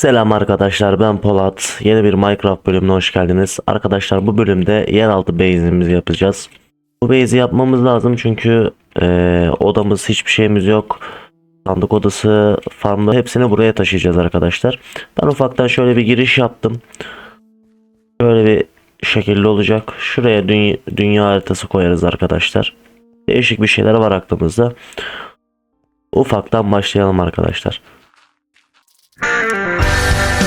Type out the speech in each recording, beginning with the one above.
Selam arkadaşlar ben Polat. Yeni bir Minecraft bölümüne hoş geldiniz. Arkadaşlar bu bölümde yeraltı base'imizi yapacağız. Bu base'i yapmamız lazım çünkü eee, odamız hiçbir şeyimiz yok. Sandık odası, farmda hepsini buraya taşıyacağız arkadaşlar. Ben ufaktan şöyle bir giriş yaptım. Böyle bir şekilde olacak. Şuraya dünya, dünya haritası koyarız arkadaşlar. Değişik bir şeyler var aklımızda. Ufaktan başlayalım arkadaşlar. Música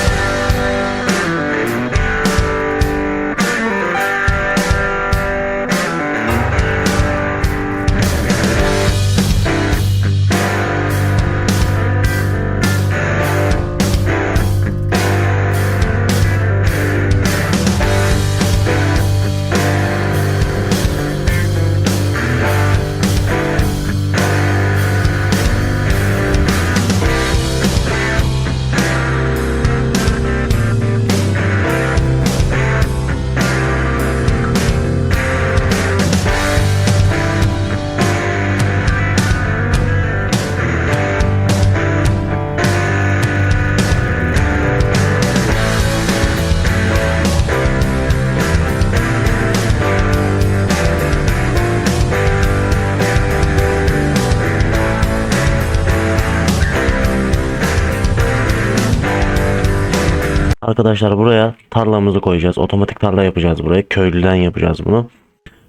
Arkadaşlar buraya tarlamızı koyacağız. Otomatik tarla yapacağız buraya. Köylüden yapacağız bunu.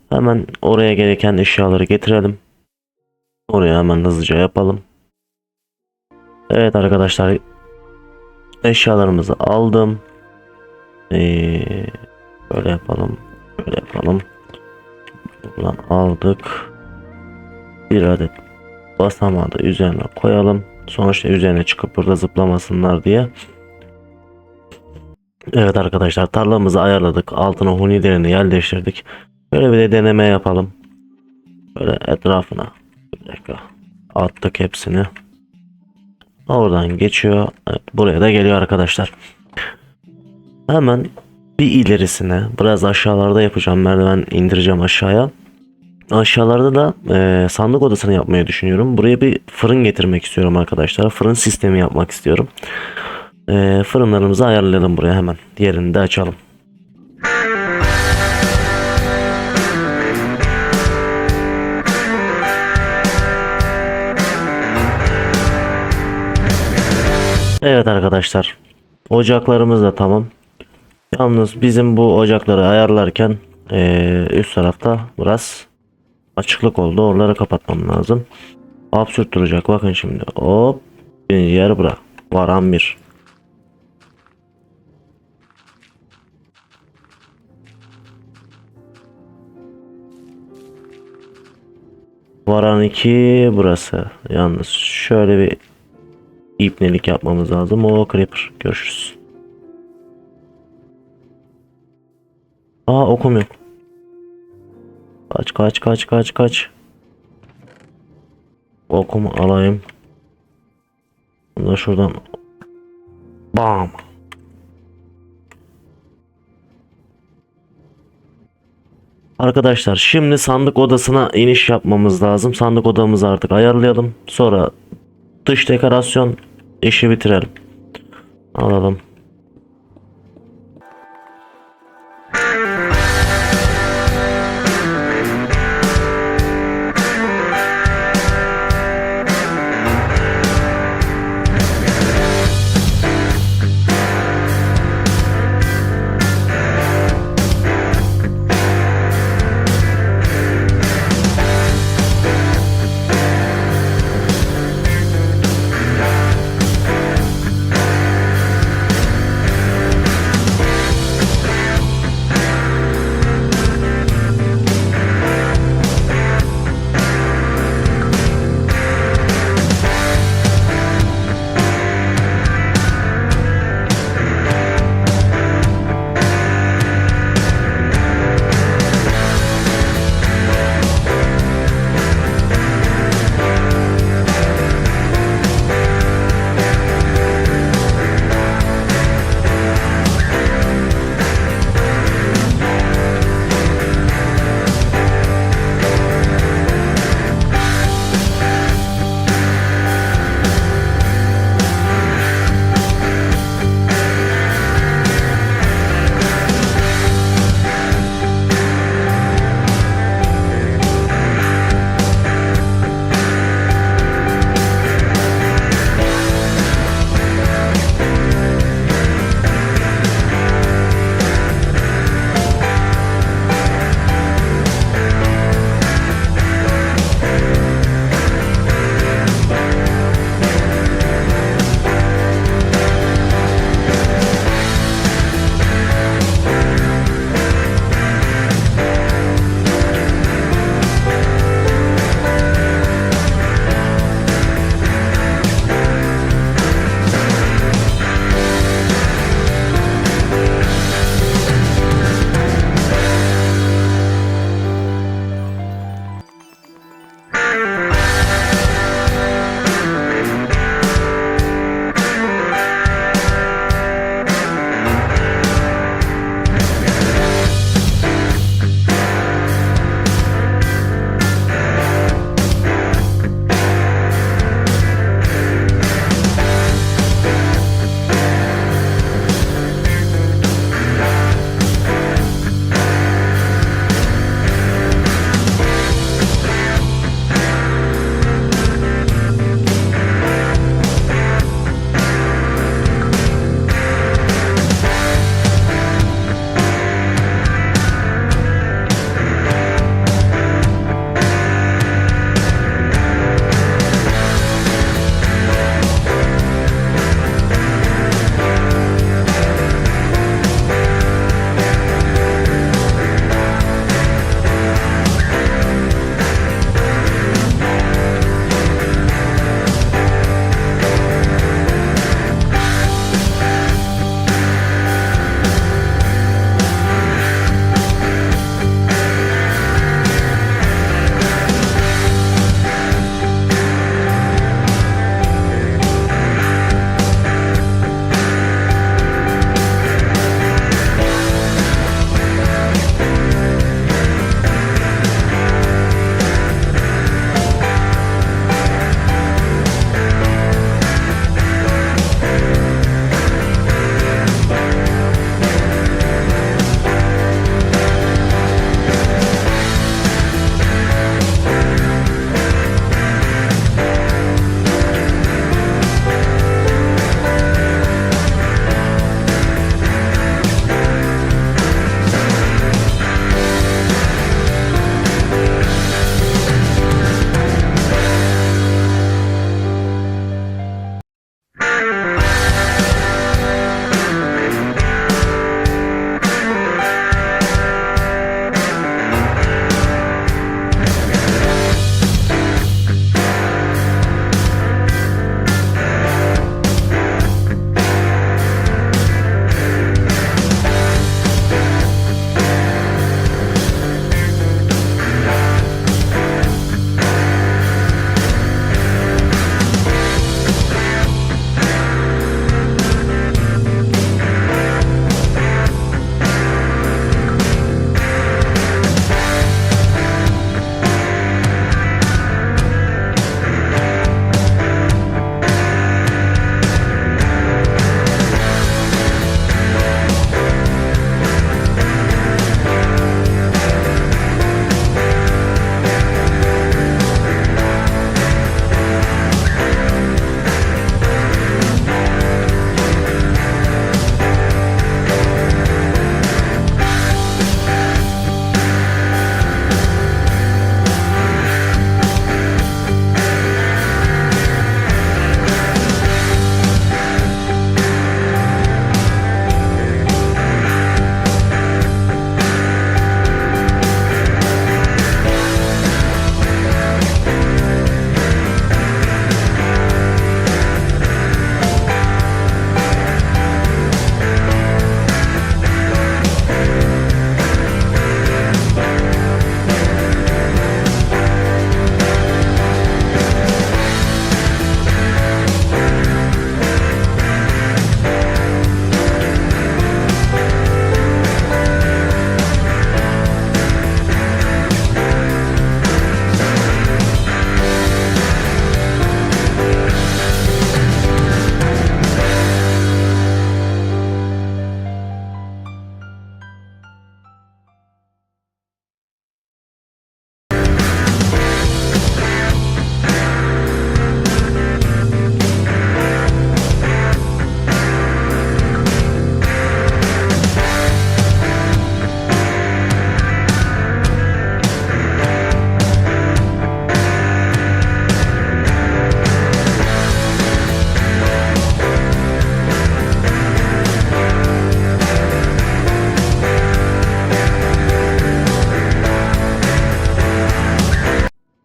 Hemen oraya gereken eşyaları getirelim. Oraya hemen hızlıca yapalım. Evet arkadaşlar. Eşyalarımızı aldım. Ee, böyle yapalım. Böyle yapalım. Buradan aldık. Bir adet basamağı da üzerine koyalım. Sonuçta üzerine çıkıp burada zıplamasınlar diye. Evet arkadaşlar tarlamızı ayarladık. Altına hunilerini yerleştirdik. Böyle bir de deneme yapalım. Böyle etrafına. Bir dakika. Attık hepsini. Oradan geçiyor. Evet, buraya da geliyor arkadaşlar. Hemen bir ilerisine biraz aşağılarda yapacağım. Merdiven indireceğim aşağıya. Aşağılarda da e, sandık odasını yapmayı düşünüyorum. Buraya bir fırın getirmek istiyorum arkadaşlar. Fırın sistemi yapmak istiyorum. Ee, fırınlarımızı ayarlayalım buraya hemen. Diğerini de açalım. Evet arkadaşlar. Ocaklarımız da tamam. Yalnız bizim bu ocakları ayarlarken ee, üst tarafta biraz açıklık oldu. Oraları kapatmam lazım. Absürt duracak. Bakın şimdi. Hop. Birinci yer bura. Varan bir. Varan 2 burası. Yalnız şöyle bir ipnelik yapmamız lazım. O creeper. Görüşürüz. Aa okum yok. Kaç kaç kaç kaç kaç. Okumu alayım. Bunu da şuradan. Bam. Arkadaşlar şimdi sandık odasına iniş yapmamız lazım. Sandık odamızı artık ayarlayalım. Sonra dış dekorasyon işi bitirelim. Alalım.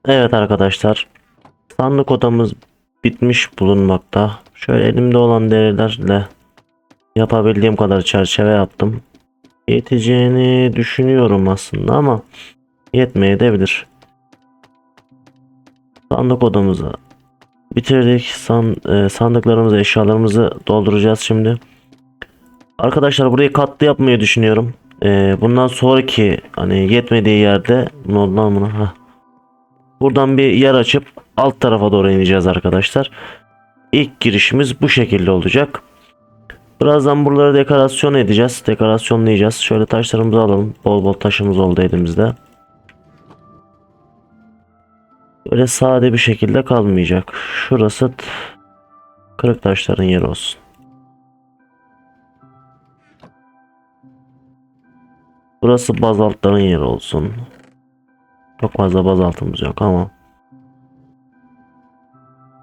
Evet arkadaşlar. Sandık odamız bitmiş bulunmakta. Şöyle elimde olan derilerle yapabildiğim kadar çerçeve yaptım. Yeteceğini düşünüyorum aslında ama yetmeyebilir. Sandık odamızı bitirdik. San, e, sandıklarımızı, eşyalarımızı dolduracağız şimdi. Arkadaşlar burayı katlı yapmayı düşünüyorum. E, bundan sonraki hani yetmediği yerde lan buna? Heh. Buradan bir yer açıp alt tarafa doğru ineceğiz arkadaşlar. İlk girişimiz bu şekilde olacak. Birazdan buraları dekorasyon edeceğiz. Dekorasyonlayacağız. Şöyle taşlarımızı alalım. Bol bol taşımız oldu elimizde. Böyle sade bir şekilde kalmayacak. Şurası kırık taşların yeri olsun. Burası bazaltların yeri olsun. Çok fazla bazaltımız yok ama.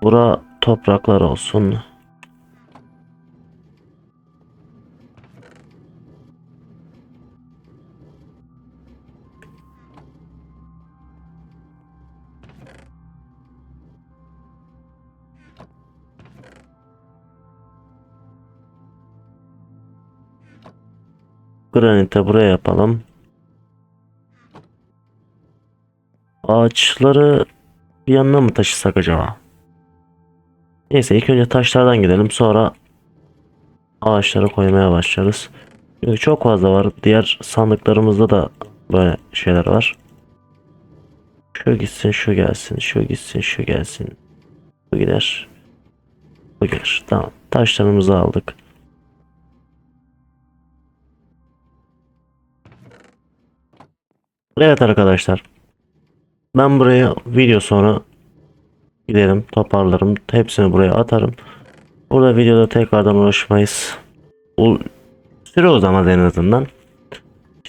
Bura topraklar olsun. Granite buraya yapalım. Ağaçları bir yanına mı taşısak acaba? Neyse ilk önce taşlardan gidelim sonra ağaçları koymaya başlarız. Çünkü çok fazla var. Diğer sandıklarımızda da böyle şeyler var. Şu gitsin, şu gelsin, şu gitsin, şu gelsin. Bu gider. Bu gider. Tamam. Taşlarımızı aldık. Evet arkadaşlar. Ben buraya video sonra giderim toparlarım. Hepsini buraya atarım. Burada videoda tekrardan uğraşmayız. O süre uzamaz en azından.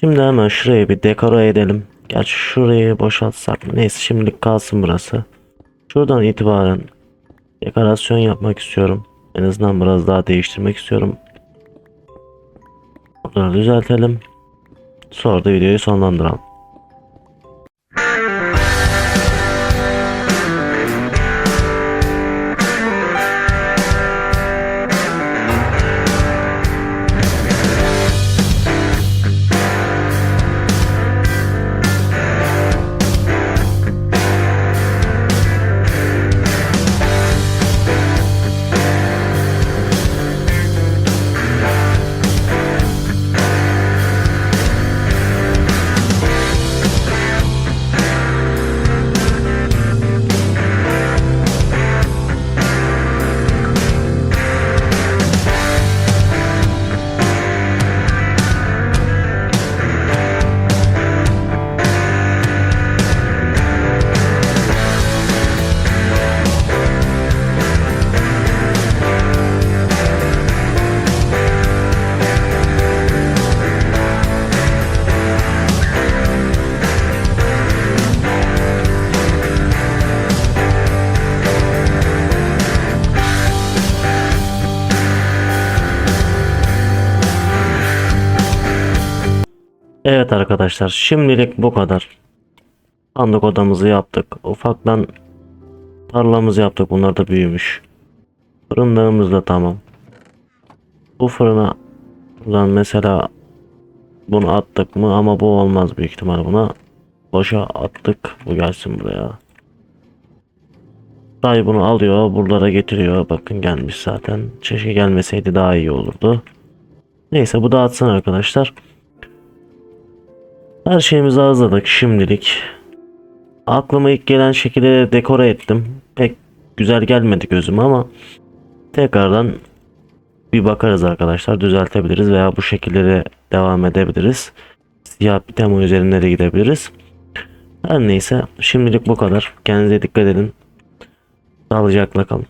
Şimdi hemen şurayı bir dekore edelim. Gerçi şurayı boşaltsak? Neyse şimdilik kalsın burası. Şuradan itibaren dekorasyon yapmak istiyorum. En azından biraz daha değiştirmek istiyorum. Bunları düzeltelim. Sonra da videoyu sonlandıralım. Evet arkadaşlar şimdilik bu kadar. Sandık odamızı yaptık. Ufaktan tarlamızı yaptık. Bunlar da büyümüş. Fırınlarımız da tamam. Bu fırına buradan mesela bunu attık mı ama bu olmaz büyük ihtimal buna. Boşa attık. Bu gelsin buraya. Dayı bunu alıyor. Buralara getiriyor. Bakın gelmiş zaten. Keşke gelmeseydi daha iyi olurdu. Neyse bu dağıtsın arkadaşlar. Her şeyimizi hazırladık şimdilik. Aklıma ilk gelen şekilde dekore ettim. Pek güzel gelmedi gözüme ama tekrardan bir bakarız arkadaşlar. Düzeltebiliriz veya bu şekilde de devam edebiliriz. Siyah bir tema üzerinde de gidebiliriz. Her neyse şimdilik bu kadar. Kendinize dikkat edin. Sağlıcakla kalın.